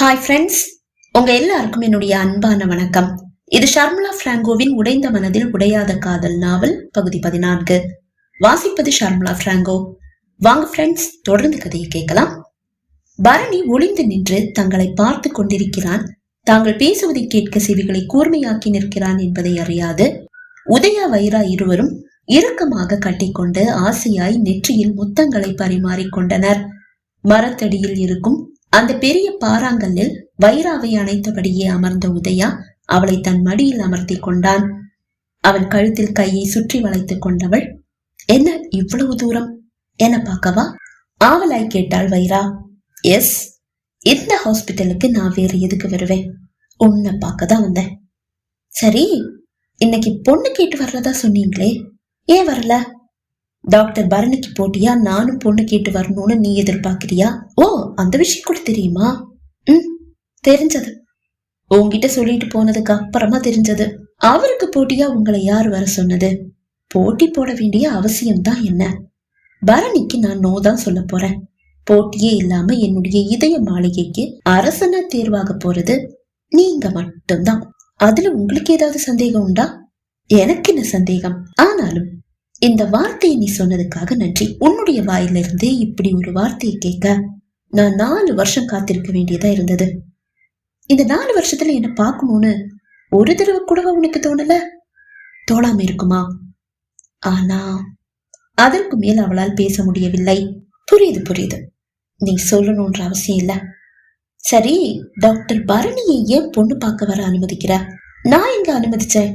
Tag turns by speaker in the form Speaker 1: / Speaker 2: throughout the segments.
Speaker 1: Hi friends உங்க எல்லாருக்கும் என்னுடைய அன்பான வணக்கம். இது ஷர்மிளா பிராங்கோவின் உடைந்த மனதில் உடையாத காதல் நாவல் பகுதி பதினான்கு. வாசிப்பது ஷர்மிளா பிராங்கோ. வாங்க ஃப்ரெண்ட்ஸ் தொடர்ந்து கதையை கேட்கலாம். பரணி ஒளிந்து நின்று தங்களை பார்த்து கொண்டிருக்கிறான். தாங்கள் பேசுவதை கேட்க செவிகளை கூர்மையாக்கி நிற்கிறான் என்பதை அறியாது. உதயா வைரா இருவரும் இறுக்கமாக கட்டிக்கொண்டு ஆசையாய் நெற்றியில் முத்தங்களை பரிமாறிக்கொண்டனர் மரத்தடியில் இருக்கும் அந்த பெரிய பாறாங்கல்லில் வைராவை அணைத்தபடியே அமர்ந்த உதயா அவளை தன் மடியில் அமர்த்தி கொண்டான். அவன் கழுத்தில் கையை சுற்றி வளைத்துக் கொண்டவள் என்ன இவ்வளவு தூரம்? என்ன பார்க்கவா? ஆவலாய் கேட்டாள் வைரா. எஸ் இந்த ஹாஸ்பிட்டலுக்கு நான் வேற எதுக்கு வருவேன்? உன்னை பார்க்க தான் வந்தேன். சரி இன்னைக்கு பொண்ணு கேட்டு வர்றதா சொன்னீங்களே? ஏன் வரல? டாக்டர் பரணிக்கு போட்டியா? நானும் பொண்ணு கேட்டு வரணும்னு நீ எதிர்பார்க்கிறியா? ஓ அந்த விஷயம் கூட தெரியுமா? ம் தெரிஞ்சது. உன்கிட்ட சொல்லிட்டு போனதுக்கு அப்புறமா தெரிஞ்சது. அவருக்கு போட்டியா? உங்களை யார் வர சொன்னது? போட்டி போட வேண்டிய அவசியம்தான் என்ன? பரணிக்கு நான் நோ தான் சொல்ல போறேன். போட்டியே இல்லாம என்னுடைய இதய மாளிகைக்கு அரசனா தேர்வாக போறது நீங்க மட்டும்தான். அதுல உங்களுக்கு ஏதாவது சந்தேகம் உண்டா? எனக்கு என்ன சந்தேகம்? ஆனாலும் இந்த வார்த்தையை நீ சொன்னதுக்காக நன்றி. உன்னுடைய வாயிலிருந்து இப்படி ஒரு வார்த்தையை கேட்க நான் நாலு வருஷம் காத்திருக்க வேண்டியதா இருந்தது. இந்த நாலு வருஷத்துல என்ன பார்க்கணும்னு ஒரு தடவை கூடவா உனக்கு தோணல? தோணாம இருக்குமா? ஆனா அதற்கு மேல் அவளால் பேச முடியவில்லை. புரியுது புரியுது. நீ சொல்லணும்ன்ற அவசியம் இல்ல. சரி டாக்டர் பரணியை ஏன் பொண்ணு பார்க்க வர அனுமதிக்கிற? நான் எங்க அனுமதிச்சேன்?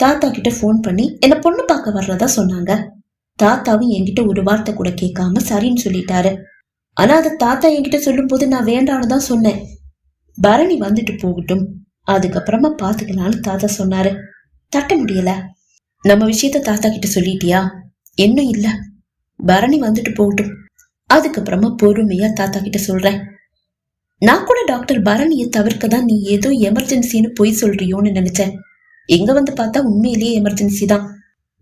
Speaker 1: தாத்தா கிட்ட ஃபோன் பண்ணி என்னை பொண்ணு பார்க்க வர்றதா? சொன்னாங்க. தாத்தாவும் என்கிட்ட ஒரு வார்த்தை கூட கேட்காம சரின்னு சொல்லிட்டாரு. ஆனா அதை தாத்தா என்கிட்ட சொல்லும்போது நான் வேண்டான்னு தான் சொன்னேன். பரணி வந்துட்டு போகட்டும். அதுக்கப்புறமா பாத்துக்கலாம்னு தாத்தா சொன்னாரு. தட்ட முடியல. நம்ம விஷயத்த தாத்தா கிட்ட சொல்லிட்டியா? இன்னும் இல்ல. பரணி வந்துட்டு போகட்டும். அதுக்கப்புறமா பொறுமையா தாத்தா கிட்ட சொல்றேன். நான் கூட டாக்டர் பரணியை தவிர்க்க தான் நீ ஏதோ எமர்ஜென்சின்னு பொய் சொல்றியோன்னு நினைச்சேன். எங்க வந்து பார்த்தா உண்மையிலேயே எமர்ஜென்சி தான்.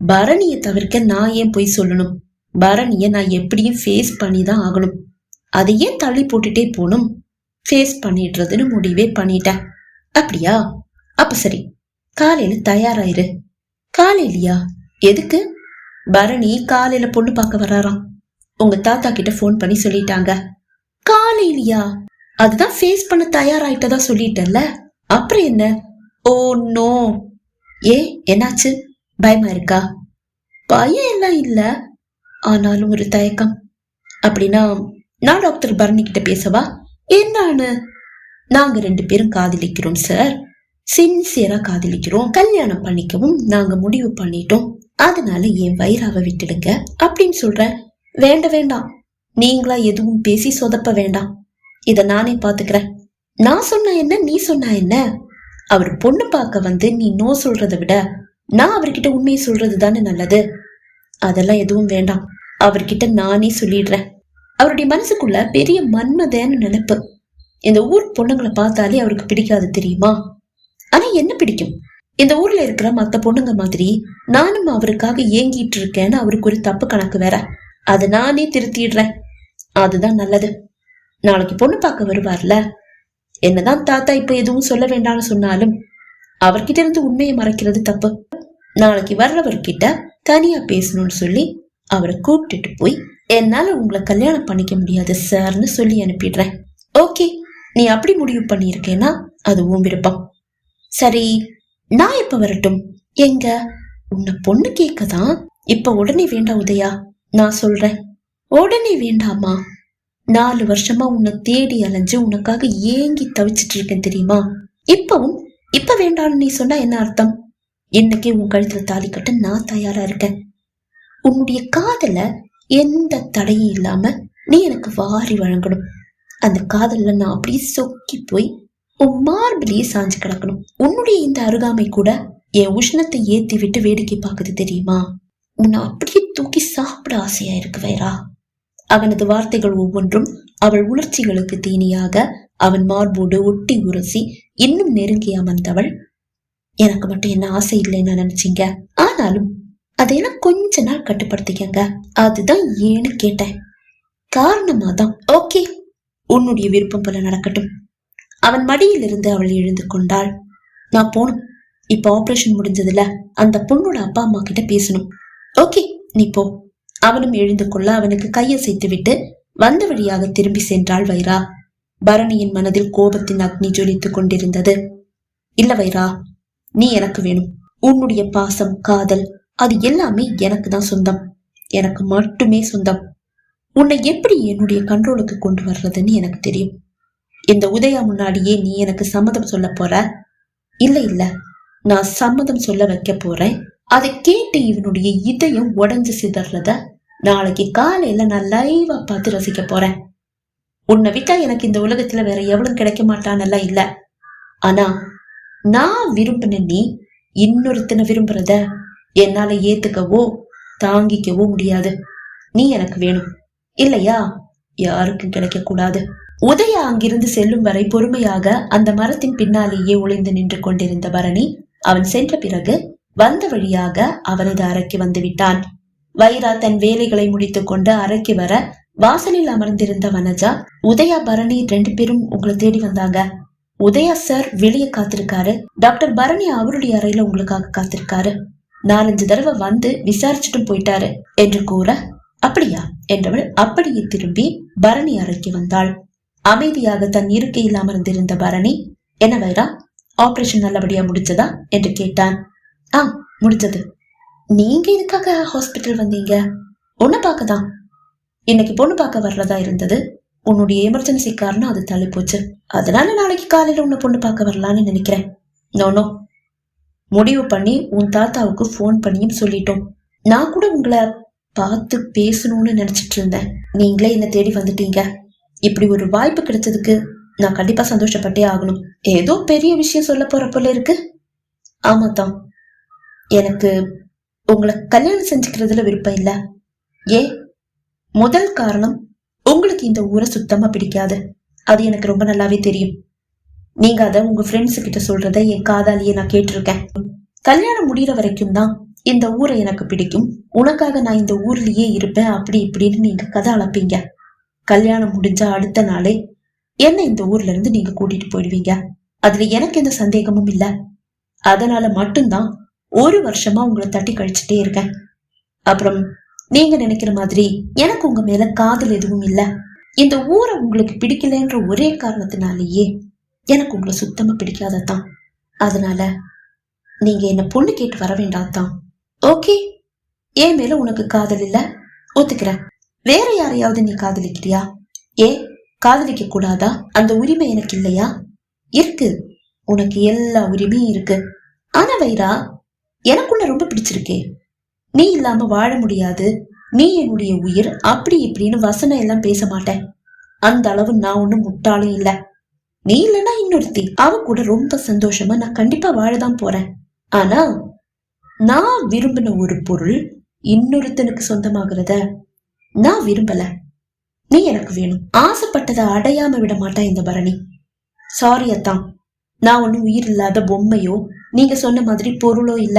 Speaker 1: பரணியை தவிர்க்க நான் ஏன் போய் சொல்லணும்? பரணியை நான் எப்படியும் ஃபேஸ் பண்ணி தான் ஆகணும். அதை ஏன் தள்ளி போட்டுட்டே போகணும்? ஃபேஸ் பண்ணிடுறதுன்னு முடிவே பண்ணிட்டேன் அப்படியா? அப்ப சரி காலையில தயாராயிரு. காலையிலயா? எதுக்கு? பரணி காலையில பொண்ணு பார்க்க வர்றாராம். உங்க தாத்தா கிட்ட ஃபோன் பண்ணி சொல்லிட்டாங்க. காலையிலயா? அதுதான் ஃபேஸ் பண்ண தயாராயிட்டதா சொல்லிட்டல அப்புறம் என்ன? ஓ நோ ஏ என்னாச்சு? பயமா இருக்கா? பயம் எல்லாம் இல்ல. ஆனாலும் ஒரு தயக்கம். அப்படின்னா நான் டாக்டர் பரணி கிட்ட பேசவா? என்னான்னு நாங்க ரெண்டு பேரும் காதலிக்கிறோம் சார். சின்சியரா காதலிக்கிறோம். கல்யாணம் பண்ணிக்கவும் நாங்க முடிவு பண்ணிட்டோம். அதனால என் வயிறாவை விட்டுடுங்க. அப்படின்னு சொல்றேன். வேண்ட வேண்டாம். நீங்களா எதுவும் பேசி சொதப்ப வேண்டாம். இத நானே பாத்துக்கிறேன். நான் சொன்ன என்ன நீ சொன்ன என்ன? அவர் பொண்ணு பார்க்க வந்து நீ நோ சொல்றதை விட நான் அவர்கிட்ட உண்மையை சொல்றது தானே நல்லது? அதெல்லாம் எதுவும் வேண்டாம். அவர்கிட்ட நானே சொல்லிடுறேன். அவருடைய மனசுக்குள்ள பெரிய மன்மதேன்னு நினைப்பு. இந்த ஊர் பொண்ணுங்களை பார்த்தாலே அவருக்கு பிடிக்காது தெரியுமா? ஆனா என்ன பிடிக்கும்? இந்த ஊர்ல இருக்கிற மத்த பொண்ணுங்க மாதிரி நானும் அவருக்காக ஏங்கிட்டு இருக்கேன்னு அவருக்கு ஒரு தப்பு கணக்கு வேற. அதை நானே திருத்திடுறேன். அதுதான் நல்லது. நாளைக்கு பொண்ணு பார்க்க வருவார்ல என்னதான் தாத்தா இப்ப எதுவும் சொல்ல வேண்டாம்னு சொன்னாலும் அவர்கிட்ட இருந்து உண்மையை மறைக்கிறது தப்பு. நாளைக்கு வர்றவர்கிட்ட தனியா பேசணும்னு சொல்லி அவரை கூப்பிட்டுட்டு போய் என்னால உங்களை கல்யாணம் பண்ணிக்க முடியாது சார்னு சொல்லி அனுப்பிடுறேன். ஓகே நீ அப்படி முடிவு பண்ணியிருக்கேன்னா அது உன் விருப்பம். சரி நான் இப்ப வரட்டும்? எங்க? உன்னை பொண்ணு கேட்க தான் இப்ப உடனே வேண்டாம் உதயா நான் சொல்றேன். உடனே வேண்டாமா நாலு வருஷமா உன்னை தேடி அலைஞ்சு உனக்காக ஏங்கி தவிச்சிட்டு இருக்கேன் தெரியுமா? இப்பவும் இப்ப வேண்டாம்னு நீ சொன்னா என்ன அர்த்தம்? இன்னைக்கே உன் கழுத்துல தாலி கட்ட நான் தயாரா இருக்கேன். உன்னுடைய காதல எந்த தடையும் இல்லாம நீ எனக்கு வாரி வழங்கணும். அந்த காதல்ல நான் அப்படியே சொக்கி போய் உன் மார்பிலேயே சாஞ்சு கிடக்கணும். உன்னுடைய இந்த அருகாமை கூட என் உஷ்ணத்தை ஏத்தி விட்டு வேடிக்கை பார்க்குது தெரியுமா? உன்னை அப்படியே தூக்கி சாப்பிட ஆசையா இருக்கு வேறா அவனது வார்த்தைகள் ஒவ்வொன்றும் அவள் உணர்ச்சிகளுக்கு தீனியாக அவன் மார்போடு ஒட்டி உரசி இன்னும் நெருங்கி அமர்ந்தவள். எனக்கு மட்டும் என்ன ஆசை இல்லைன்னு நினைச்சீங்க? ஆனாலும் அதையெல்லாம் கொஞ்ச நாள் கட்டுப்படுத்திக்கங்க. அதுதான் ஏன்னு கேட்டேன். காரணமா தான் ஓகே. உன்னுடைய விருப்பம் போல நடக்கட்டும். அவன் மடியிலிருந்து அவள் எழுந்து கொண்டாள். நான் போனும் இப்ப ஆபரேஷன் முடிஞ்சதுல அந்த பொண்ணோட அப்பா அம்மா கிட்ட பேசணும். ஓகே. நீ போ. அவனும் எழுந்து கொள்ள அவனுக்கு கையசைத்துவிட்டு வந்த வழியாக திரும்பி சென்றாள் வைரா. பரணியின் மனதில் கோபத்தின் அக்னி ஜொலித்துக் கொண்டிருந்தது. இல்ல வைரா நீ எனக்கு வேணும். உன்னுடைய பாசம் காதல் அது எல்லாமே எனக்கு தான் சொந்தம். எனக்கு மட்டுமே சொந்தம். உன்னை எப்படி என்னுடைய கண்ட்ரோலுக்கு கொண்டு வர்றதுன்னு எனக்கு தெரியும். இந்த உதயா முன்னாடியே நீ எனக்கு சம்மதம் சொல்ல போற? இல்ல இல்ல. நான் சம்மதம் சொல்ல வைக்க போறேன். அதை கேட்டு இவனுடைய இதயம் உடஞ்சு சிதறத நாளைக்கு காலையில நான் லைவா பார்த்து ரசிக்க போறேன். உன்னை விட்டா எனக்கு இந்த உலகத்துல வேற எவ்வளவு கிடைக்க மாட்டானெல்லாம் இல்ல. ஆனா நான் விரும்பின நீ இன்னொருத்தனை விரும்புறத என்னால ஏத்துக்கவோ தாங்கிக்கவோ முடியாது. நீ எனக்கு வேணும். இல்லையா? யாருக்கும் கிடைக்க கூடாது உதயா அங்கிருந்து செல்லும் வரை பொறுமையாக அந்த மரத்தின் பின்னாலேயே ஒளிந்து நின்று கொண்டிருந்த பரணி அவன் சென்ற பிறகு வந்த வழியாக அவனது அறைக்கு வந்து விட்டான் வைரா தன் வேலைகளை முடித்துக் கொண்டு அறைக்கு வர வாசலில் அமர்ந்திருந்த வனஜா உதயா பரணி ரெண்டு பேரும் உங்களை தேடி வந்தாங்க. உதயா சார் வெளியே காத்திருக்காரு. டாக்டர் பரணி அவருடைய அறையில உங்களுக்காக காத்திருக்காரு. நாலஞ்சு தடவை வந்து விசாரிச்சுட்டும் போயிட்டாரு என்று கூற அப்படியா என்றவள் அப்படியே திரும்பி பரணி அறைக்கு வந்தாள். அமைதியாக தன் இருக்கையில் அமர்ந்திருந்த பரணி என்ன வைரா ஆபரேஷன் நல்லபடியா முடிச்சதா என்று கேட்டான். ஆ முடிஞ்சது. நீங்க எதுக்காக ஹாஸ்பிட்டல் வந்தீங்க? உன்னை பார்க்க தான் இன்னைக்கு பொண்ணு பார்க்க வர்றதா இருந்தது? உன்னுடைய எமர்ஜென்சி காரணம் அது தள்ளி போச்சு அதனால நாளைக்கு காலையில உன்னை பொண்ணு பார்க்க வரலான்னு நினைக்கிறேன். நோனோ முடிவு பண்ணி உன் தாத்தாவுக்கு ஃபோன் பண்ணியும் சொல்லிட்டோம். நான் கூட உங்களை பார்த்து பேசணும்னு நினைச்சிட்டு இருந்தேன். நீங்களே என்ன தேடி வந்துட்டீங்க. இப்படி ஒரு வாய்ப்பு கிடைச்சதுக்கு நான் கண்டிப்பா சந்தோஷப்பட்டே ஆகணும். ஏதோ பெரிய விஷயம் சொல்ல போற போல இருக்கு. ஆமா தான் எனக்கு உங்களை கல்யாணம் செஞ்சுக்கிறதுல விருப்பம் இல்ல. ஏ முதல் காரணம் உங்களுக்கு இந்த ஊரை சுத்தமா பிடிக்காது. அது எனக்கு ரொம்ப நல்லாவே தெரியும். நீங்க அத உங்க ஃப்ரெண்ட்ஸ் கிட்ட சொல்றத என் காதாலேயே நான் கேட்டிருக்கேன். கல்யாணம் முடிகிற வரைக்கும் தான் இந்த ஊரை எனக்கு பிடிக்கும். உனக்காக நான் இந்த ஊர்லயே இருப்பேன் அப்படி இப்படின்னு நீங்க கதை அளப்பீங்க கல்யாணம் முடிஞ்ச அடுத்த நாளே என்ன இந்த ஊர்ல இருந்து நீங்க கூட்டிட்டு போயிடுவீங்க. அதுல எனக்கு எந்த சந்தேகமும் இல்ல. அதனால மட்டும்தான் ஒரு வருஷமா உங்களை தட்டி கழிச்சுட்டே இருக்கேன். அப்புறம் நீங்க நினைக்கிற மாதிரி எனக்கு உங்க மேல காதல் எதுவும் இல்ல. இந்த ஊரை உங்களுக்கு பிடிக்கலன்ற ஒரே காரணத்தினாலேயே எனக்கு உங்களை சுத்தமா பிடிக்காததான் அதனால நீங்க என்ன பொண்ணு கேட்டு வர வேண்டாதான் ஓகே? ஏன் மேல உனக்கு காதல் இல்ல? ஒத்துக்கிறேன். வேற யாரையாவது நீ காதலிக்கிறியா? ஏ காதலிக்க கூடாதா? அந்த உரிமை எனக்கு இல்லையா? இருக்கு. உனக்கு எல்லா உரிமையும் இருக்கு. ஆனா வைரா எனக்குள்ள ரொம்ப பிடிச்சிருக்கே. நீ இல்லாம வாழ முடியாது. நீ என்னுடைய உயிர். அப்படி இப்படின்னு வசனம் எல்லாம் பேச மாட்டேன். அந்த அளவு நான் ஒண்ணும் முட்டாளும் இல்ல. நீ இல்லைன்னா இன்னொருத்தி. அவ கூட ரொம்ப சந்தோஷமா நான் கண்டிப்பா வாழதான் போறேன். ஆனா நான் விரும்பின ஒரு பொருள் இன்னொருத்தனுக்கு சொந்தமாகிறத நான் விரும்பல. நீ எனக்கு வேணும். ஆசைப்பட்டதை அடையாம விட மாட்டேன் இந்த பரணி. சாரி அத்தான். நான் ஒன்னும் உயிர் இல்லாத பொம்மையோ நீங்க சொன்ன மாதிரி பொருளோ இல்ல.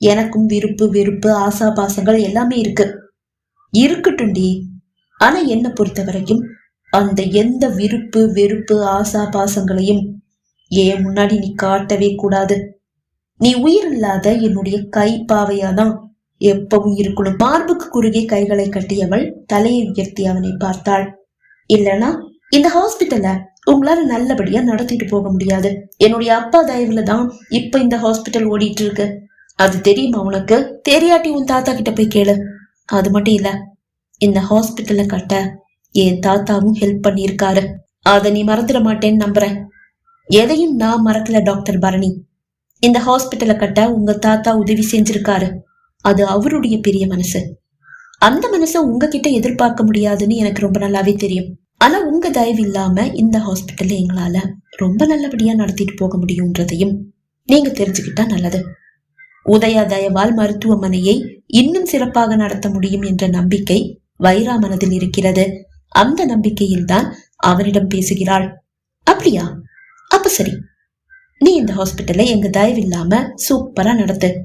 Speaker 1: எனக்கும் விருப்பு வெறுப்பு ஆசா பாசங்கள் எல்லாமே இருக்கு. இருக்கட்டும்டி. ஆனா என்ன பொறுத்த வரைக்கும் அந்த எந்த விருப்பு வெறுப்பு ஆசா பாசங்களையும் ஏன் முன்னாடி நீ காட்டவே கூடாது? நீ உயிர் இல்லாத என்னுடைய கை பாவையாதான் எப்பவும் இருக்கணும். மார்புக்கு குறுகே கைகளை கட்டியவள் தலையை உயர்த்தி அவனை பார்த்தாள். இல்லனா இந்த ஹாஸ்பிட்டல உங்களால நல்லபடியா நடத்திட்டு போக முடியாது. என்னுடைய அப்பா தயவுல தான் இப்ப இந்த ஹாஸ்பிட்டல் ஓடிட்டு இருக்கு. அது தெரியுமா உனக்கு? தெரியாட்டி உன் தாத்தா கிட்ட போய் கேளு. அது மட்டும் இல்ல இந்த ஹாஸ்பிட்டல கட்ட என் தாத்தாவும் ஹெல்ப் பண்ணியிருக்காரு. அதை நீ மறந்துட மாட்டேன்னு நம்புறேன். எதையும் நான் மறக்கல டாக்டர் பரணி. இந்த ஹாஸ்பிட்டலை கட்ட உங்க தாத்தா உதவி செஞ்சிருக்காரு. அது அவருடைய பெரிய மனசு. அந்த மனசை உங்ககிட்ட எதிர்பார்க்க முடியாதுன்னு எனக்கு ரொம்ப நல்லாவே தெரியும். ஆனா உங்க தயவு இல்லாம இந்த ஹாஸ்பிட்டல்ல எங்களால ரொம்ப நல்லபடியா நடத்திட்டு போக முடியும்ன்றதையும் நீங்க தெரிஞ்சுக்கிட்டா நல்லது. உதயா தயவால் மருத்துவமனையை இன்னும் சிறப்பாக நடத்த முடியும் என்ற நம்பிக்கை வைரா மனதில் இருக்கிறது. அந்த நம்பிக்கையில்தான் அவனிடம் பேசுகிறாள். அப்படியா? அப்ப சரி. நீ இந்த ஹாஸ்பிட்டலை எங்க தயவில்லாம சூப்பரா நடத்து.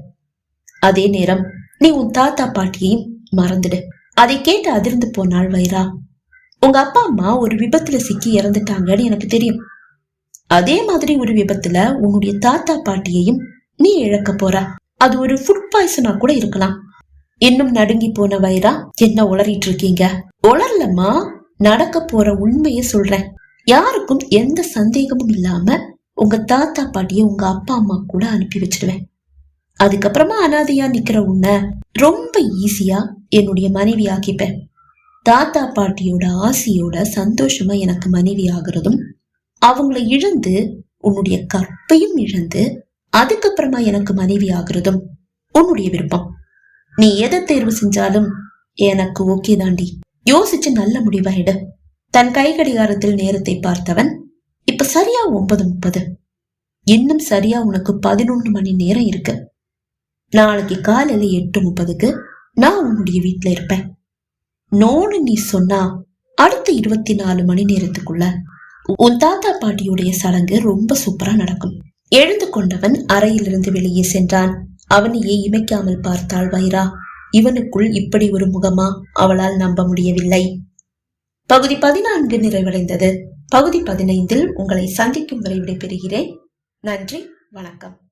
Speaker 1: அதே நேரம் நீ உன் தாத்தா பாட்டியையும் மறந்துடு. அதை கேட்டு அதிர்ந்து போனாள் வைரா. உங்க அப்பா அம்மா ஒரு விபத்துல சிக்கி இறந்துட்டாங்கன்னு எனக்கு தெரியும். அதே மாதிரி ஒரு விபத்துல உன்னுடைய தாத்தா பாட்டியையும் நீ இழக்க போற. அது ஒரு ஃபுட் பாய்சனா கூட இருக்கலாம். இன்னும் நடுங்கி போன வைரா என்ன உளறிட்டு இருக்கீங்க? உளரலம்மா நடக்க போற உண்மைய சொல்றேன். யாருக்கும் எந்த சந்தேகமும் இல்லாம உங்க தாத்தா பாட்டிய உங்க அப்பா அம்மா கூட அனுப்பி வச்சிடுவேன் அதுக்கப்புறமா அனாதையா நிக்கிற உன்னை ரொம்ப ஈஸியா என்னுடைய மனைவி ஆக்கிப்பேன். தாத்தா பாட்டியோட ஆசையோட சந்தோஷமா எனக்கு மனைவி ஆகுறதும் அவங்கள இழந்து உன்னுடைய கற்பையும் இழந்து அதுக்கப்புறமா எனக்கு மனைவி ஆகுறதும் உன்னுடைய விருப்பம். நீ எதை தேர்வு செஞ்சாலும் எனக்கு ஓகே தாண்டி. யோசிச்சு நல்ல முடிவா எடு. தன் கை கடிகாரத்தில் நேரத்தை பார்த்தவன் இப்ப சரியா ஒன்பது முப்பது. இன்னும் சரியா உனக்கு பதினொன்று மணி நேரம் இருக்கு. நாளைக்கு காலையில எட்டு முப்பதுக்கு நான் உன்னுடைய வீட்டுல இருப்பேன். நோன்னு நீ சொன்னா அடுத்த இருபத்தி நாலு மணி நேரத்துக்குள்ள உன் தாத்தா பாட்டியுடைய சடங்கு ரொம்ப சூப்பரா நடக்கும். எழுந்து கொண்டவன் அறையிலிருந்து வெளியே சென்றான். அவனையே இமைக்காமல் பார்த்தாள் வைரா. இவனுக்குள் இப்படி ஒரு முகமா அவளால் நம்ப முடியவில்லை. பகுதி பதினான்கு நிறைவடைந்தது. பகுதி பதினைந்தில் உங்களை சந்திக்கும் வரை விடைபெறுகிறேன். நன்றி வணக்கம்.